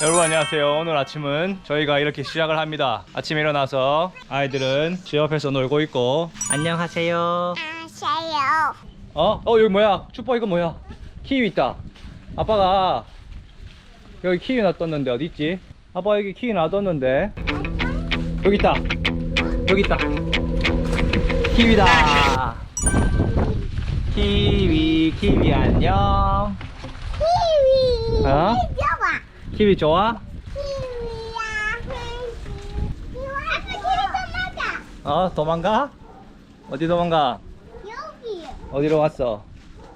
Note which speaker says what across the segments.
Speaker 1: 여러분 안녕하세요. 오늘 아침은 저희가 이렇게 시작을 합니다. 아침에 일어나서 아이들은 집 앞에서 놀고 있고 안녕하세요.
Speaker 2: 아세요.
Speaker 1: 어? 어 여기 뭐야? 슈퍼 이거 뭐야? 키위 있다. 아빠가 여기 키위 놔뒀는데 어디 있지? 아빠 여기 키위 놔뒀는데 여기 있다. 여기 있다. 키위다. 키위 키위 안녕.
Speaker 2: 키위.
Speaker 1: 어? 키위 좋아?
Speaker 2: 키위.
Speaker 1: 어 도망가? 어디 도망가?
Speaker 2: 여기.
Speaker 1: 어디로 갔어?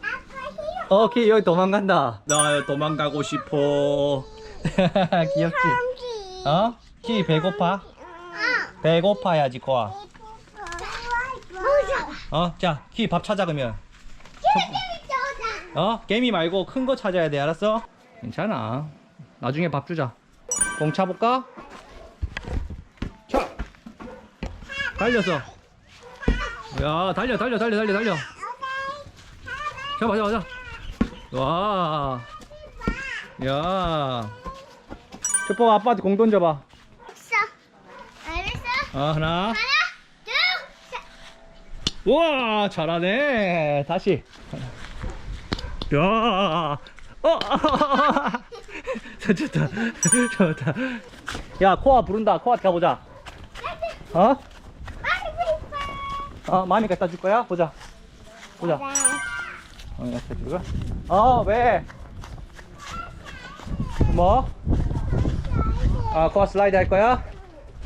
Speaker 2: 아빠 키위.
Speaker 1: 어, 키 여기 도망간다. 나 도망가고 싶어. 귀엽지? 어? 키 배고파?
Speaker 2: 어.
Speaker 1: 배고파야지 코아. 어, 자, 키밥 찾아 그러면.
Speaker 2: 키위.
Speaker 1: 어? 개미 말고 큰 거 찾아야 돼, 알았어? 괜찮아. 나중에 밥 주자. 공 차볼까? 차. 달렸어. 야, 달려, 달려, 달려, 달려, 달려. 잡아, 잡아, 잡아. 와. 야. 슈퍼 아빠한테 공 던져봐.
Speaker 2: 됐어. 알았어.
Speaker 1: 어, 하나.
Speaker 2: 하나, 둘, 셋.
Speaker 1: 우와 잘하네 다시 야 어! 좋다 좋다 야 코아 부른다 코아 가보자 어? 어 마음이 갖다 줄 거야? 보자 보자 어 갖다 줄 거야? 어 왜? 뭐? 아 코아 슬라이드 할 거야?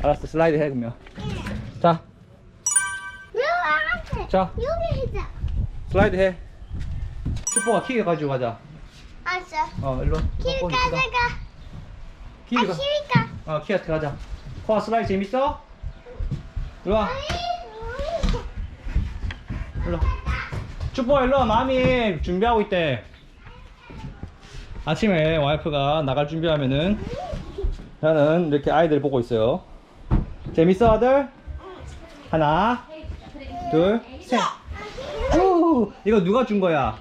Speaker 1: 알았어 슬라이드 해 그러면 자 자.
Speaker 2: 여기 해자.
Speaker 1: 슬라이드 해. 슈퍼가 키위 가지고 가자.
Speaker 2: 알았어.
Speaker 1: 어, 일로. 어,
Speaker 2: 가져가.
Speaker 1: 키위가.
Speaker 2: 아, 키위가.
Speaker 1: 어, 키한테 가자. 코아 슬라이드 재밌어? 일로 와. 일로. 슈퍼 일로 와. 마미 준비하고 있대. 아침에 와이프가 나갈 준비하면은 저는 이렇게 아이들 보고 있어요. 재밌어 아들? 하나, 둘, 셋. 오, 이거 누가 준 거야?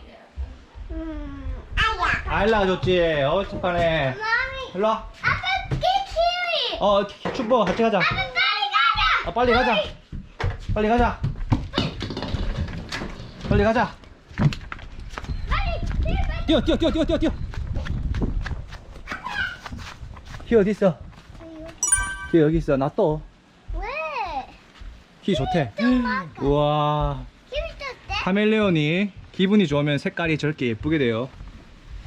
Speaker 1: 아일라가 줬지. 어, 착하네.
Speaker 2: 마미.
Speaker 1: 일로 와.
Speaker 2: 아빠 키 키위.
Speaker 1: 어, 슈퍼 같이 가자.
Speaker 2: 아빠 빨리 가자.
Speaker 1: 아, 빨리 가자. 빨리 가자. 빨리 가자.
Speaker 2: 빨리 빨리.
Speaker 1: 뛰어, 뛰어, 뛰어, 뛰어, 뛰어, 뛰어. 키 어디 있어? 키 여기 있어. 나 또.
Speaker 2: 왜?
Speaker 1: 키 좋대. 우와.
Speaker 2: 키위 떴대?
Speaker 1: 카멜레온이 기분이 좋으면 색깔이 저렇게 예쁘게 돼요.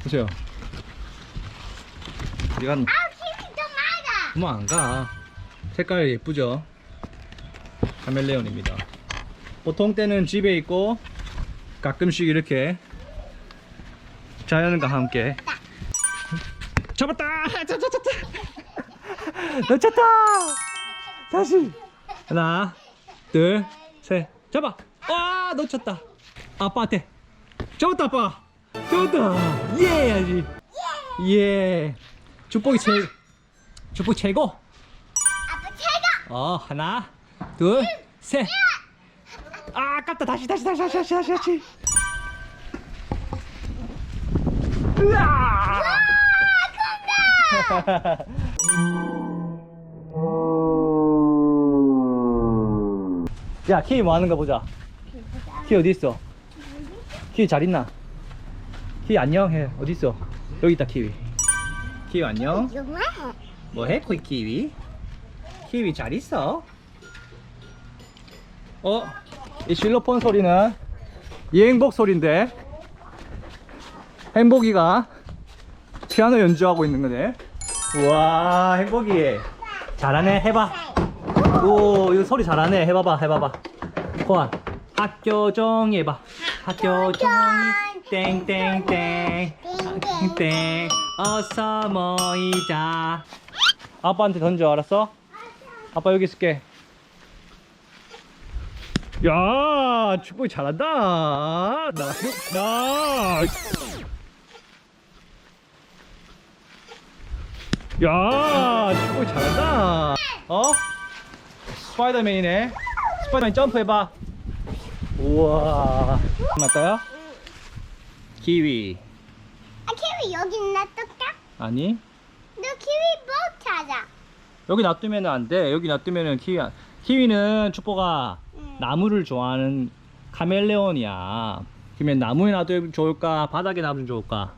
Speaker 1: 보세요. 이건
Speaker 2: 아 많아.
Speaker 1: 그만 안 가. 색깔 예쁘죠? 카멜레온입니다. 보통 때는 집에 있고 가끔씩 이렇게 자연과 함께 잡았다! 잡았다! 놓쳤다! 다시 하나 둘 셋 잡아! 와 놓쳤다! 아빠한테 잡았다 아빠! 잡았다! 예 해야지 예. 축복이 최 축복 최고?
Speaker 2: 아빠 최고.
Speaker 1: 어 하나 둘셋. 아 아깝다. 다시 다시 다시 다시 다시 다시 다시. 으아! 야 키위 뭐 하는 거 보자. 키 어디 있어? 키위 잘 있나 키위 안녕 해. 어디 있어? 여기 있다 키위. 키위 안녕? 뭐해 코이 키위? 키위 잘 있어? 어? 이 실로폰 소리는 이 행복 소리인데 행복이가 피아노 연주하고 있는 거네. 우와 행복이. 잘하네 해봐. 오 이거 소리 잘하네. 해봐봐 해봐봐. 코아 학교 종이 해봐. 학교 종이 땡땡 땡 땡 어서 모이자 아빠한테 던져 알았어? 아빠 여기 있을게 야 축구이 잘한다 나, 나. 야 축구이 잘한다 어? 스파이더맨이네 스파이더맨 점프해봐 우와 맞다요? 키위
Speaker 2: 아 키위 여기 놔둘까?
Speaker 1: 아니
Speaker 2: 너 키위 가자.
Speaker 1: 여기 놔두면 안 돼. 여기 놔두면은 키위 키위는 축보가
Speaker 2: 응.
Speaker 1: 나무를 좋아하는 카멜레온이야. 그러면 나무에 놔두면 좋을까? 바닥에 놔두면 좋을까?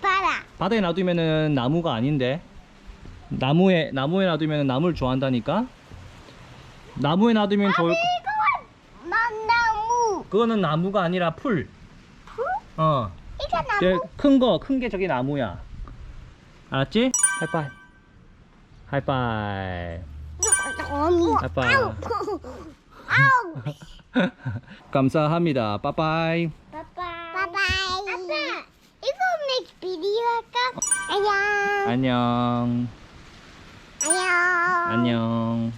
Speaker 2: 봐라.
Speaker 1: 바닥에 놔두면은 나무가 아닌데. 나무에 나무에 놔두면 나무를 좋아한다니까. 나무에 놔두면 좋을.
Speaker 2: 이거 만나무.
Speaker 1: 그거는 나무가 아니라 풀.
Speaker 2: 풀?
Speaker 1: 어.
Speaker 2: 이거 나무.
Speaker 1: 큰 거, 큰 게 저기 나무야. 알았지? 하이파이. 하이파이.
Speaker 2: 어미.
Speaker 1: 아빠.
Speaker 2: 아우. 아우.
Speaker 1: 감사합니다. 빠빠이.
Speaker 2: 바이바이. 바이바이. 아빠, 이거 make 비디오 할까? 안녕.
Speaker 1: 안녕.
Speaker 2: 안녕.
Speaker 1: 안녕.